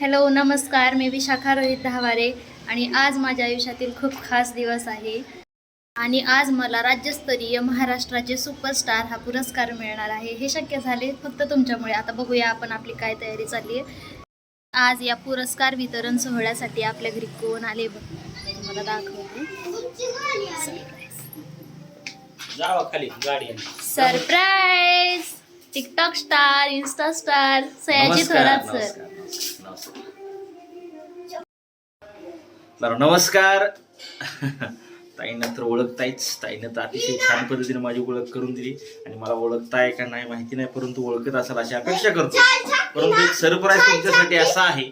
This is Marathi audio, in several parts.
हॅलो नमस्कार. मी विशाखा रोहित दहावारे आणि आज माझ्या आयुष्यातील खूप खास दिवस आहे. आणि आज मला राज्यस्तरीय महाराष्ट्राचे सुपरस्टार हा पुरस्कार मिळणार आहे. हे शक्य झाले फक्त तुमच्यामुळे. आता बघूया आपण आपली काय तयारी चालली आहे. आज या पुरस्कार वितरण सोहळ्यासाठी आपल्या घरी कोण आले बघ. मला दाखवते. Surprise TikTok star Insta star Sayaji Thorat sir. बरं नमस्कार. ताईनं तर ओळखतायच. ताईनं तर अतिशय छान पद्धतीने माझी ओळख करून दिली. आणि मला ओळखताय का नाही माहिती नाही परंतु ओळखत असाल अशी अपेक्षा करतो. परंतु एक सरप्राईज तुमच्यासाठी असा आहे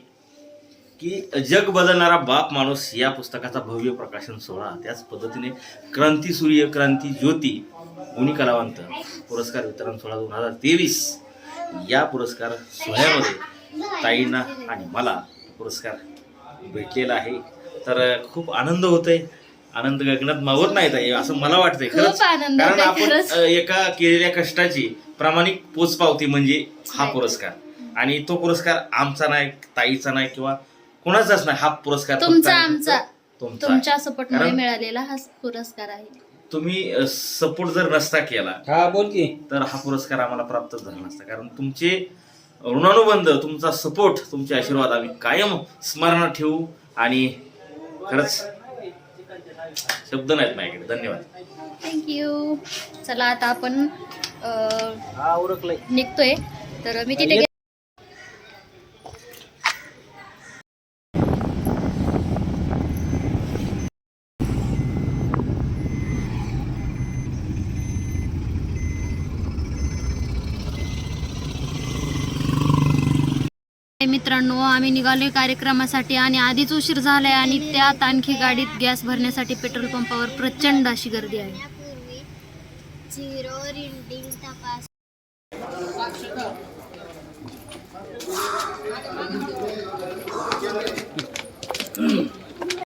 की जग बदलणारा बाप माणूस या पुस्तकाचा भव्य प्रकाशन सोहळा त्याच पद्धतीने क्रांती सूर्य क्रांती ज्योती गुणी कलावंत पुरस्कार वितरण सोहळा दोन हजार तेवीस या पुरस्कार सोहळ्यामध्ये ताईंना आणि मला पुरस्कार भेटलेला आहे. तर खूप आनंद होतोय. आनंद गगनात मावत नाही ताई असं मला वाटतंय खरंच. खूप आनंद कारण आपण एका केलेल्या कष्टाची प्रामाणिक पोचपावती म्हणजे हा. पुरस्कार. आणि तो पुरस्कार आमचा नाही ताईचा नाही किंवा कोणाचाच नाही हा पुरस्कार तुमचा आमचा. तुमच्या. सपोर्टमुळे मिळालेला हा पुरस्कार आहे. तुम्ही सपोर्ट जर नसता केला हा बोल की. तर हा पुरस्कार आम्हाला प्राप्त झाला नसता. कारण तुमचे ऋणानुबंध तुमचा सपोर्ट तुमचे आशीर्वाद आम्ही कायम स्मरणात ठेवू आणि खरंच शब्द नाहीत माझ्याकडे. धन्यवाद. थँक्यू चला आता आपण हा निघतोय. तर मी तिथे मित्रांनो आम्ही निघालोय कार्यक्रमासाठी आणि आधीच उशीर झालाय आणि त्यात आणखी गाडीत गॅस भरण्यासाठी पेट्रोल पंपावर प्रचंड अशी गर्दी आहे. झिरो रिडिंग तपास